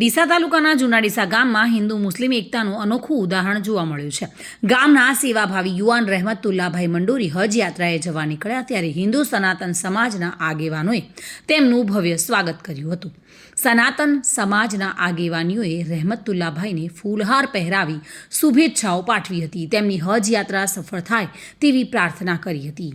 ડીસા તાલુકાના જૂના ડીસા ગામમાં હિન્દુ મુસ્લિમ એકતાનું અનોખું ઉદાહરણ જોવા મળ્યું છે. ગામના સેવાભાવી યુવાન રહેમતુલ્લાભાઈ મંડોરી હજ યાત્રાએ જવા નીકળ્યા ત્યારે હિન્દુ સનાતન સમાજના આગેવાનોએ તેમનું ભવ્ય સ્વાગત કર્યું હતું. સનાતન સમાજના આગેવાનીઓએ રહેમતુલ્લાભાઈને ફૂલહાર પહેરાવી શુભેચ્છાઓ પાઠવી હતી. તેમની હજ યાત્રા સફળ થાય તેવી પ્રાર્થના કરી હતી.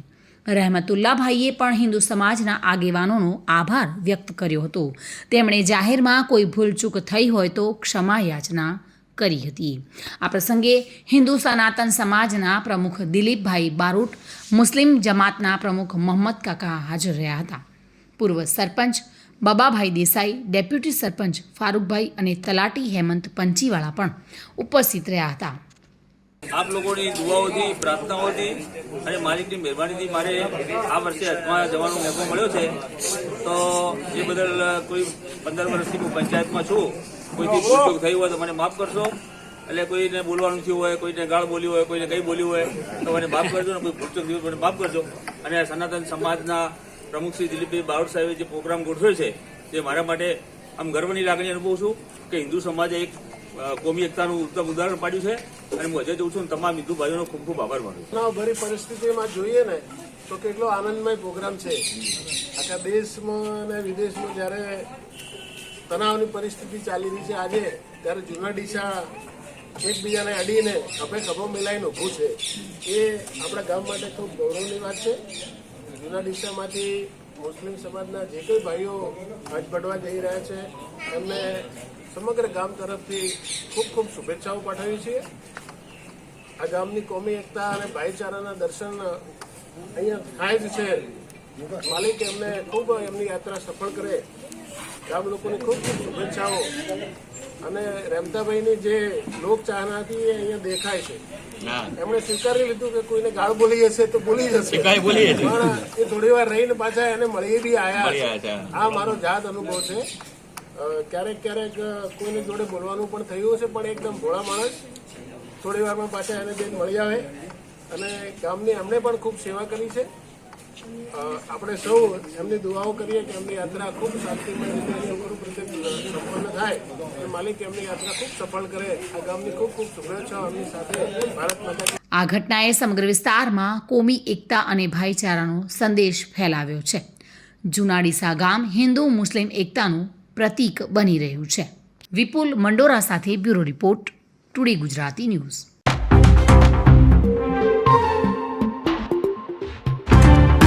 રહેમતુલ્લાભાઈએ પણ હિન્દુ સમાજના આગેવાનોનો આભાર વ્યક્ત કર્યો હતો. તેમણે જાહેરમાં કોઈ ભૂલચૂક થઈ હોય તો ક્ષમા યાચના કરી હતી. આ પ્રસંગે હિન્દુ સનાતન સમાજના પ્રમુખ દિલીપભાઈ બારોટ, મુસ્લિમ જમાતના પ્રમુખ મોહમ્મદ કાકા હાજર રહ્યા હતા. પૂર્વ સરપંચ બબાભાઈ દેસાઈ, ડેપ્યુટી સરપંચ ફારૂકભાઈ અને તલાટી હેમંત પંચીવાળા પણ ઉપસ્થિત રહ્યા હતા. આપ લોકોની દુઆઓથી, પ્રાર્થનાઓથી અને માલિકની મહેરબાનીથી મારે આ વર્ષે હજમાં જવાનો મોકો મળ્યો છે. તો એ બદલ કોઈ પંદર વર્ષથી હું પંચાયતમાં છું. કોઈથી ભૂલચૂક થઈ હોય તો મને માફ કરશો. એટલે કોઈને બોલવાનું થયું હોય, કોઈને ગાળ બોલી હોય, કોઈને કંઈ બોલ્યું હોય, તો મને માફ કરજો ને કોઈ ભૂલચૂક થયું મને માફ કરજો. અને સનાતન સમાજના પ્રમુખ શ્રી દિલીપભાઈ બાવડ સાહેબે જે પ્રોગ્રામ ગોઠવ્યો છે, તે મારા માટે આમ ગર્વની લાગણી અનુભવું છું કે હિન્દુ સમાજે એક કોમી એકતાનું ઉત્તમ ઉદાહરણ પાડ્યું છે અને હું અજય જઉં છું તમામ હિન્દુ ભાઈઓનો ખૂબ ખૂબ આભાર માનું છું. ભરી પરિસ્થિતિમાં જોઈએ ને, તો કેટલો આનંદમય પ્રોગ્રામ છે. આખા દેશમાં અને વિદેશમાં જ્યારે તણાવની પરિસ્થિતિ ચાલી રહી છે આજે, ત્યારે જૂના ડીસા એકબીજાને અડીને ખભે ખભો મિલાઈને ઊભું છે. એ આપણા ગામ માટે ખૂબ ગૌરવની વાત છે. જૂના ડીસામાંથી મુસ્લિમ સમાજના જે કોઈ ભાઈઓ હજ પડવા જઈ રહ્યા છે, એમને સમગ્ર ગામ તરફથી ખૂબ ખૂબ શુભેચ્છાઓ પાઠવી છીએ. આ ગામની કોમી એકતા અને ભાઈચારાના દર્શન અહીંયા થાય જ છે. માલિક એમને ખૂબ એમની યાત્રા સફળ કરે. ગામ લોકોની ખૂબ ખૂબ શુભેચ્છાઓ. અને રેમતાભાઈની જે લોક ચાહના હતી એ અહીંયા દેખાય છે. એમણે સ્વીકારી લીધું કે કોઈને ગાળ બોલી હશે તો બોલી જશે. પણ એ થોડી વાર રહીને પાછા એને મળી બી આયા આ મારો જાત અનુભવ છે. ક્યારેક ક્યારેક કોઈને જોડે બોલવાનું પણ થયું છે પણ એકદમ ભોળા માણસ થોડી વારમાં પાછા એને બેન મળી આવે. અને ગામની એમણે પણ ખૂબ સેવા કરી છે. આપણે સૌ એમની દુઆઓ કરીએ કે એમની યાત્રા ખૂબ શાંતિમય રીતે સંપન્ન થાય. અને માલિક એમની યાત્રા ખૂબ સફળ કરે. આ ગામની ખૂબ ખૂબ શુભેચ્છાઓ એમની સાથે ભારત માતા આ ઘટનાએ સમગ્ર વિસ્તારમાં કોમી એકતા અને ભાઈચારાનો સંદેશ ફેલાવ્યો છે. જુનાડીસા ગામ હિન્દુ મુસ્લિમ એકતાનું પ્રતીક બની રહ્યું છે. વિપુલ મંડોરા સાથે bureau report today Gujarati news.